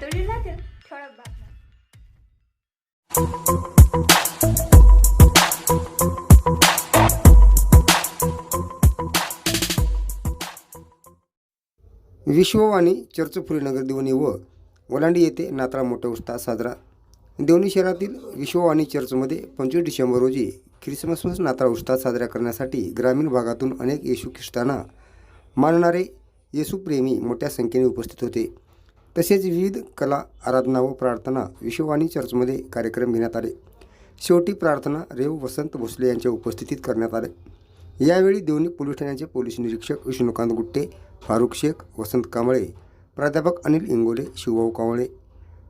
लातूर जिल्ह्यातील ठळक बातम्या विश्ववाणी चर्चपुरी नगर दिवणी व वलांडी येथे नात्रा मोठा उत्साह साजरा. देवणी शहरातील विश्ववाणी चर्चमध्ये पंचवीस डिसेंबर रोजी ख्रिसमसमस नाताळ उत्साह साजरा करण्यासाठी ग्रामीण भागातून अनेक येशू ख्रिस्तांना मानणारे येशूप्रेमी मोठ्या संख्येने उपस्थित होते. तसेच विविध कला आराधना व प्रार्थना विश्ववाणी चर्चमध्ये कार्यक्रम घेण्यात आले. शेवटी प्रार्थना रेव वसंत भोसले यांच्या उपस्थितीत करण्यात आले. यावेळी देवणी पोलीस ठाण्याचे पोलीस निरीक्षक विष्णुकांत गुट्टे फारुख शेख वसंत कांबळे प्राध्यापक अनिल इंगोले शिवभाऊ कांबळे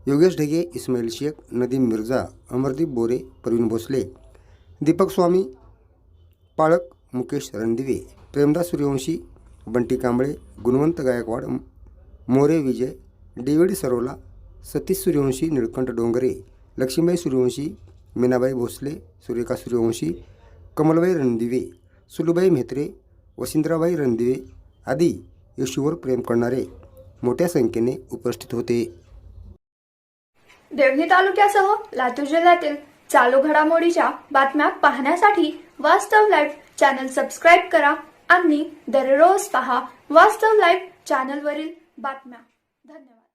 योगेश ढगे इस्माईल शेख नदीम मिर्झा अमरदीप बोरे प्रवीण भोसले दीपक स्वामी पाळक मुकेश रणदिवे प्रेमदास सूर्यवंशी बंटी कांबळे गुणवंत गायकवाड मोरे विजय डेव्हिड सरोला सतीश सूर्यवंशी निळकंठ डोंगरे लक्ष्मीबाई सूर्यवंशी मीनाबाई भोसले सुरेखा सूर्यवंशी कमलबाई रणदिवे सुलूबाई म्हेत्रे वसिंद्राबाई रणदिवे आदी येशूवर प्रेम करणारे मोठ्या संख्येने उपस्थित होते. देवणी तालुक्यासह लातूर जिल्ह्यातील चालू घडामोडीच्या बातम्या पाहण्यासाठी वास्तव लाईव्ह चॅनल सबस्क्राईब करा आणि दररोज पहा वास्तव लाईव्ह चॅनलवरील बातम्या. धन्यवाद.